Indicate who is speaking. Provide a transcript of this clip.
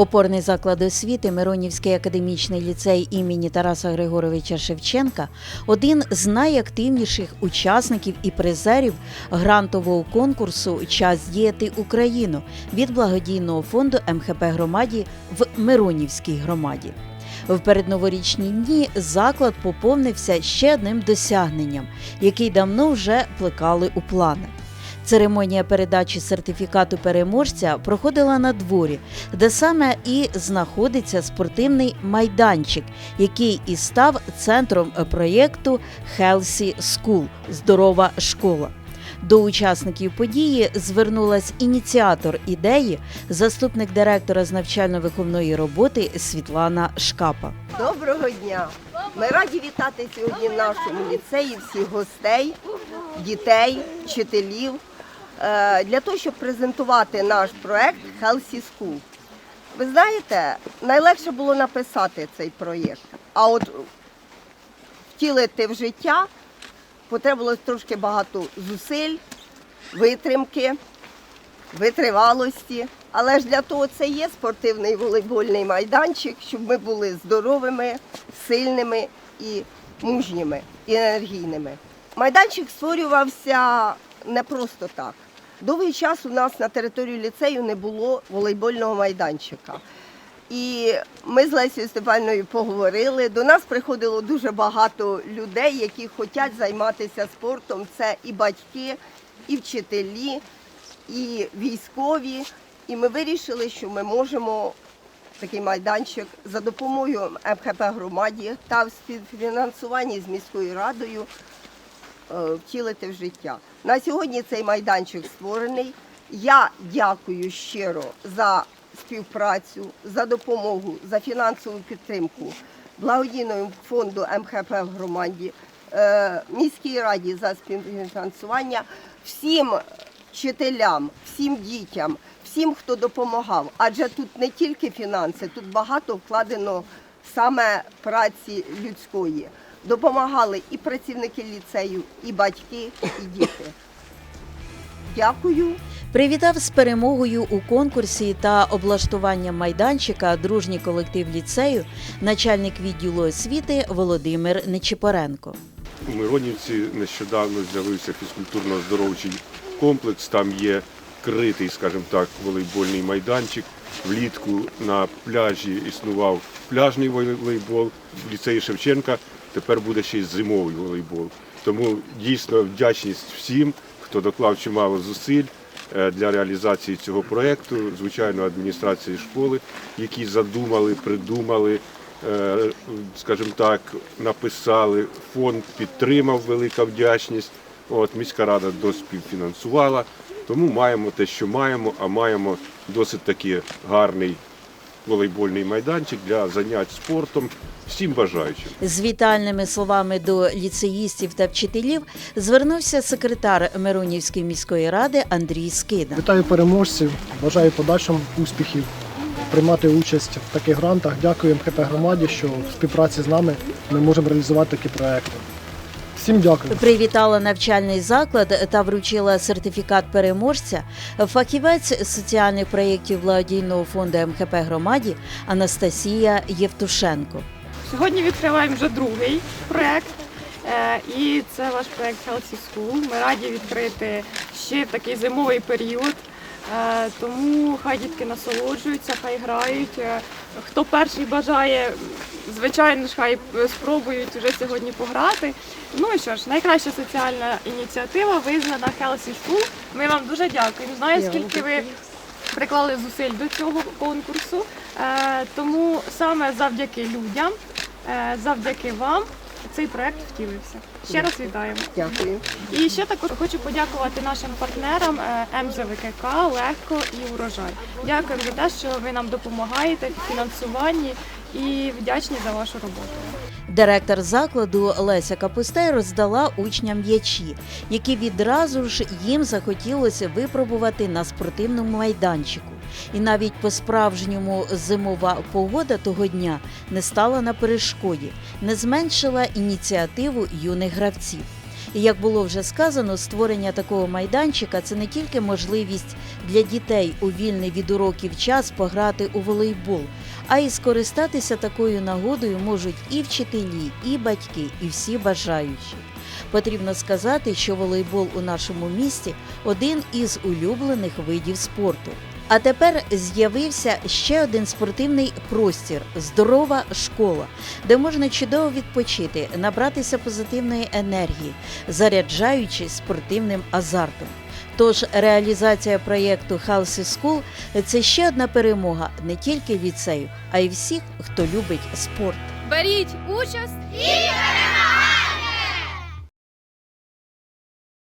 Speaker 1: Опорний заклад освіти Миронівський академічний ліцей імені Тараса Григоровича Шевченка один з найактивніших учасників і призерів грантового конкурсу Час діяти Україну від благодійного фонду МХП громаді в Миронівській громаді. В передноворічні дні заклад поповнився ще одним досягненням, який давно вже плекали у плани. Церемонія передачі сертифікату переможця проходила на дворі, де саме і знаходиться спортивний майданчик, який і став центром проєкту Healthy School здорова школа. До учасників події звернулась ініціатор ідеї, заступник директора з навчально-виховної роботи Світлана Шкапа.
Speaker 2: Доброго дня! Ми раді вітати сьогодні в нашому ліцеї всіх гостей, дітей, вчителів для того, щоб презентувати наш проект Healthy School. Ви знаєте, найлегше було написати цей проєкт, а от втілити в життя потребувалось трошки багато зусиль, витримки, витривалості. Але ж для того це є спортивний волейбольний майданчик, щоб ми були здоровими, сильними і мужніми, і енергійними. Майданчик створювався не просто так. Довгий час у нас на території ліцею не було волейбольного майданчика. І ми з Лесією Степанівною поговорили. До нас приходило дуже багато людей, які хочуть займатися спортом. Це і батьки, і вчителі, і військові. І ми вирішили, що ми можемо такий майданчик за допомогою МХП громаді та співфінансуванні з міською радою втілити в життя. На сьогодні цей майданчик створений. Я дякую щиро за співпрацю, за допомогу, за фінансову підтримку благодійному фонду МХП в громаді, е, міській раді за співфінансування, всім вчителям, всім дітям, всім, хто допомагав. Адже тут не тільки фінанси, тут багато вкладено саме праці людської. Допомагали і працівники ліцею, і батьки, і діти. Дякую.
Speaker 1: Привітав з перемогою у конкурсі та облаштуванням майданчика дружній колектив ліцею, начальник відділу освіти Володимир Нечипоренко.
Speaker 3: У Миронівці нещодавно з'явився фізкультурно-оздоровчий комплекс. Там є критий, скажімо так, волейбольний майданчик. Влітку на пляжі існував пляжний волейбол. В ліцеї Шевченка тепер буде ще й зимовий волейбол. Тому дійсно вдячність всім, хто доклав чимало зусиль е, для реалізації цього проєкту. Звичайно, адміністрації школи, які задумали, придумали е, скажімо так, написали, фонд підтримав велика вдячність. От міська рада доспівфінансувала. Тому маємо те, що маємо, а маємо досить таки гарний волейбольний майданчик для занять спортом всім бажаючим.
Speaker 1: З вітальними словами до ліцеїстів та вчителів звернувся секретар Миронівської міської ради Андрій Скида.
Speaker 4: Вітаю переможців, бажаю подальшим успіхів, приймати участь в таких грантах. Дякую МХП громаді, що в співпраці з нами ми можемо реалізувати такі проекти. Всім дякую.
Speaker 1: Привітала навчальний заклад та вручила сертифікат переможця фахівець соціальних проєктів благодійного фонду МХП громаді Анастасія Євтушенко.
Speaker 5: Сьогодні відкриваємо вже другий проєкт. Е, І це ваш проєкт Healthy School. Ми раді відкрити ще в такий зимовий період. Е, Тому хай дітки насолоджуються, хай грають. Хто перший бажає, звичайно ж, хай спробують вже сьогодні пограти. Ну і що ж, найкраща соціальна ініціатива визнана Healthy School. Ми вам дуже дякуємо. Знаю, скільки ви приклали зусиль до цього конкурсу. Е, Тому саме завдяки людям, е, завдяки вам цей проект втілився. Ще раз вітаємо.
Speaker 2: Дякую.
Speaker 5: І ще також хочу подякувати нашим партнерам е, МЗВКК, Легко і Урожай. Дякуємо за те, що ви нам допомагаєте в фінансуванні і вдячні за вашу роботу.
Speaker 1: Директор закладу Леся Капустей роздала учням м'ячі, які відразу ж їм захотілося випробувати на спортивному майданчику. І навіть по-справжньому зимова погода того дня не стала на перешкоді, не зменшила ініціативу юних гравців. І як було вже сказано, створення такого майданчика це не тільки можливість для дітей у вільний від уроків час пограти у волейбол, а й скористатися такою нагодою можуть і вчителі, і батьки, і всі бажаючі. Потрібно сказати, що волейбол у нашому місті один із улюблених видів спорту. А тепер з'явився ще один спортивний простір здорова школа, де можна чудово відпочити, набратися позитивної енергії, заряджаючись спортивним азартом. Тож реалізація проєкту Healthy School – це ще одна перемога не тільки ліцею, а й всіх, хто любить спорт.
Speaker 6: Беріть участь і